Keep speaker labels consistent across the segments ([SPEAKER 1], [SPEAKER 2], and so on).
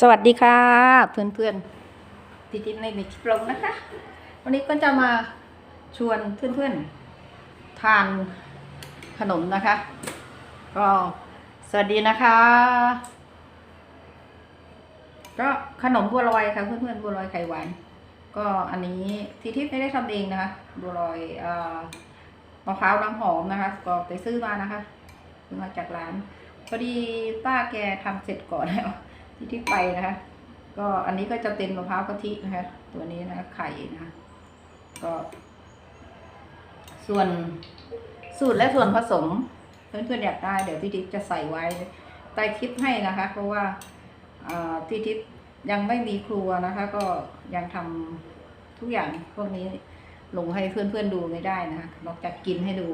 [SPEAKER 1] สวัสดีค่ะ เพื่อนๆพี่ติ๊บในมิชลงนะคะ วันนี้ก็จะมาชวนเพื่อนๆ ทานขนมนะคะ ก็สวัสดีนะคะ ก็ขนมบัวลอยค่ะเพื่อนๆบัวลอยไข่หวานก็อันนี้ทีทิพย์ไม่ได้ทำเองนะคะบัวลอยอมะพร้าวน้ำหอมนะคะ ก็ไปซื้อมานะคะซื้อมาจากร้านพอดีป้าแกทำเสร็จก่อนแล้ว ที่ที่ไปนะคะ ก็อันนี้ก็จะเป็นมะพร้าวกะทินะคะ ตัวนี้นะคะไข่นะคะก็ ส่วนสูตรและส่วนผสม เพื่อนๆอยากได้เดี๋ยวพี่ทิพย์จะใส่ไว้ใต้คลิปให้นะคะ เพราะว่าอ่าพี่ทิพย์ยังไม่มีครัวนะคะ ก็ยังทำทุกอย่างพวกนี้ลงให้เพื่อนๆดูไม่ได้นะคะนอกจากกินให้ดู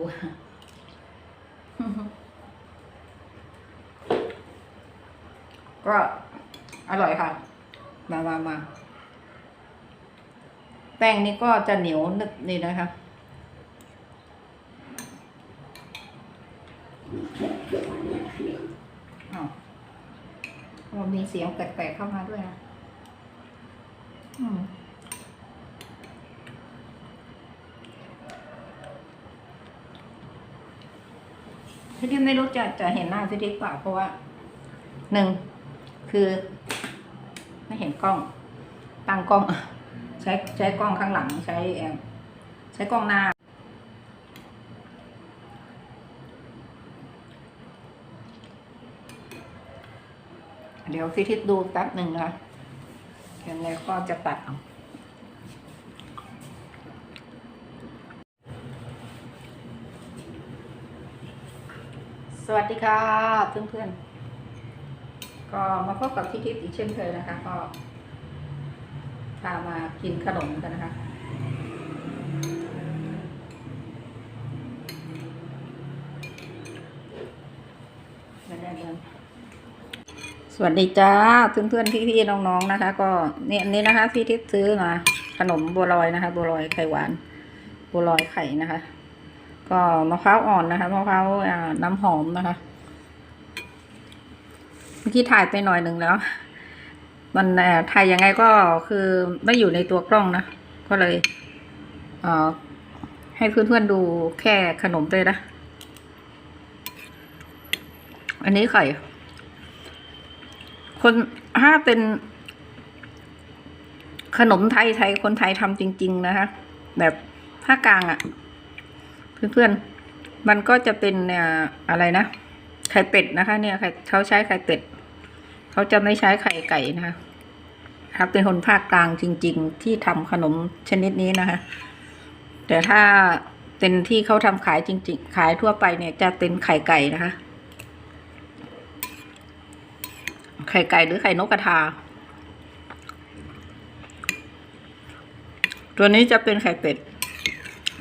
[SPEAKER 1] ก็ อร่อยค่ะ มามามาแป้งนี่ก็จะเหนียวนึบนี่นะคะอ้ามีเสียงแปลกๆเข้ามาด้วยนะอืมพี่ทิไม่รู้จะจะเห็นหน้าพี่ทิพย์เปล่าเพราะว่าหนึ่งคือ เห็นกล้อง ตั้งกล้อง ใช้ใช้กล้องข้างหลังใช้ใช้กล้องหน้า เดี๋ยวพี่ทิศดูแป๊บหนึ่งนะยังไงก็จะตัดเอาสวัสดีค่ะเพื่อนๆ ก็มาพบกับพี่ทิพย์อีกเช่นเคยนะคะ ก็พามากินขนมกันนะคะ สวัสดีจ้าเพื่อนๆพี่ๆน้องๆนะคะ ก็เนี่ยนี้นะคะพี่ทิพย์ซื้อมาขนมบัวลอยนะคะ บัวลอยไข่หวานบัวลอยไข่นะคะ ก็มะพร้าวอ่อนนะคะมะพร้าวน้ำหอมนะคะ เมื่อกี้ถ่ายไปหน่อยหนึ่งแล้ว มันถ่ายยังไงก็คือไม่อยู่ในตัวกล้องนะ ก็เลยเอ่อให้เพื่อนๆดูแค่ขนมเลยนะ อันนี้ไข่ คนถ้าเป็น ขนมไทยไทยคนไทยทำจริง ๆ นะคะ แบบภาคกลางอะ่ะ เพื่อนๆ มันก็จะเป็นอะไรนะ ไข่เป็ดนะคะ เนี่ยไข่เขาใช้ไข่เป็ดเขาจะไม่ใช้ไข่ไก่นะคะครับเป็นคนภาคกลางจริง ๆ ที่ทำขนมชนิดนี้นะคะ แต่ถ้าเป็นที่เขาทำขายจริง ๆ ขายทั่วไปเนี่ยจะเป็นไข่ไก่นะคะ ไข่ไก่หรือไข่นกกระทา ตัวนี้จะเป็นไข่เป็ด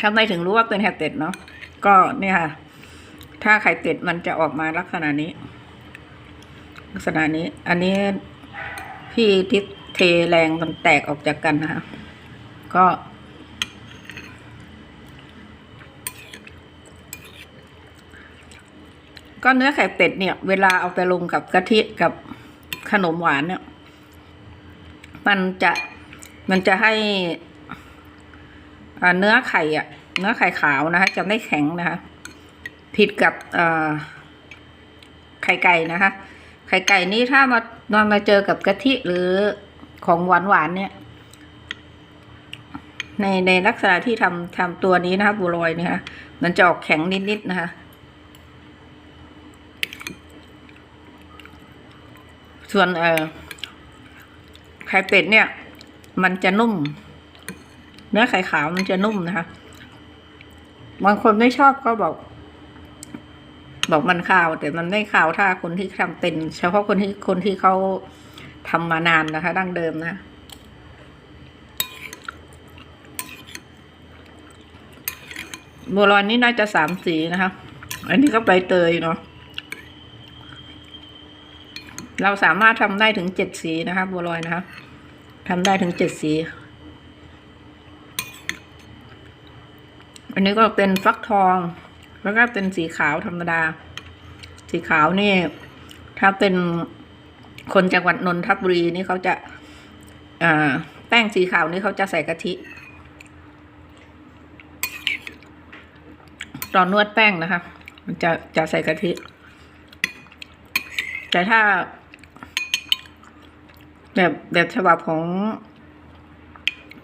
[SPEAKER 1] ทำไมถึงรู้ว่าเป็นไข่เป็ดเนาะก็เนี่ยค่ะ ถ้าไข่เป็ดมันจะออกมาลักษณะนี้ ลักษณะนี้ อันนี้พี่ทิศเทแรงมันแตกออกจากกันนะคะ ก็ ก็เนื้อไข่เป็ดเนี่ย เวลาเอาไปลงกับกะทิกับขนมหวานเนี่ย มันจะมันจะให้อ่าเนื้อไข่อะเนื้อไข่ขาวนะคะจะไม่แข็งนะคะ ผิดกับไข่ไก่นะคะ ไข่ไก่นี่ถ้ามามามาเจอกับกะทิหรือของหวานหวานเนี่ย ในในลักษณะที่ทำทำตัวนี้นะคะบัวลอยเนี่ยคะมันจะออกแข็งนิดๆนะคะ ส่วนเอ่อไข่เป็ดเนี่ย มันจะนุ่ม เนื้อไข่ขาวมันจะนุ่มนะคะ บางคนไม่ชอบก็บอก บอกมันขาว แต่มันไม่ขาวถ้าคนที่ทำเป็น เฉพาะคนที่คนที่เขาทำมานานนะคะ ดั้งเดิมนะบัวลอยนี่น่าจะสามสีนะคะ อันนี้ก็ใบเตยเนาะ เราสามารถทำได้ถึงเจ็ดสีนะคะบัวลอยนะคะทำได้ถึงเจ็ดสี อันนี้ก็เป็นฟักทอง แล้วก็เป็นสีขาวธรรมดา สีขาวนี่ ถ้าเป็นคนจังหวัดนนทบุรีนี่เขาจะาแป้งสีขาวนี่เขาจะใส่กะทิ ตอนนวดแป้งนะคะ มันจะจะใส่กะทิ แต่ถ้า แบบแบบฉบับของ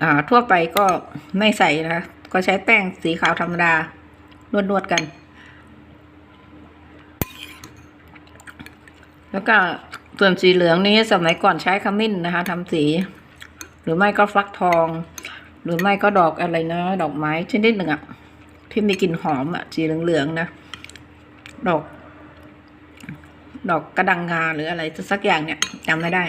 [SPEAKER 1] อทั่วไปก็ไม่ใส่นะคะ ก็ใช้แป้งสีขาวธรรมดา นวดนวดๆกัน แล้วก็ส่วนสีเหลืองนี้สมัยก่อนใช้ขมิ้นนะคะทำสี หรือไม่ก็ฟักทอง หรือไม่ก็ดอกอะไรนะ ดอกไม้ชนิดหนึ่งอะที่มีกลิ่นหอมอะสีเหลืองๆนะ ดอก ดอกกระดังงาหรืออะไรสักอย่างเนี่ยจำไม่ได้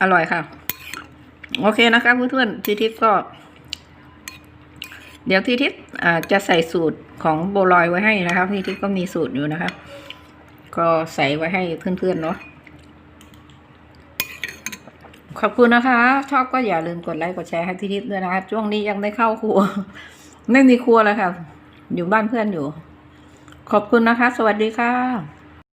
[SPEAKER 1] อร่อยค่ะ โอเคนะคะเพื่อนๆทีทิพก็ เดี๋ยวทีทิพจะใส่สูตรของโบลอยไว้ให้นะคะทีทิพก็มีสูตรอยู่นะคะก็ใส่ไว้ให้เพื่อนๆเนาะขอบคุณนะคะ ชอบก็อย่าลืมกดไลค์กดแชร์ให้ทีทิพด้วยนะคะช่วงนี้ยังไม่เข้าครัวไม่มีครัวแล้วค่ะ อยู่บ้านเพื่อนอยู่ ขอบคุณนะคะ สวัสดีค่ะ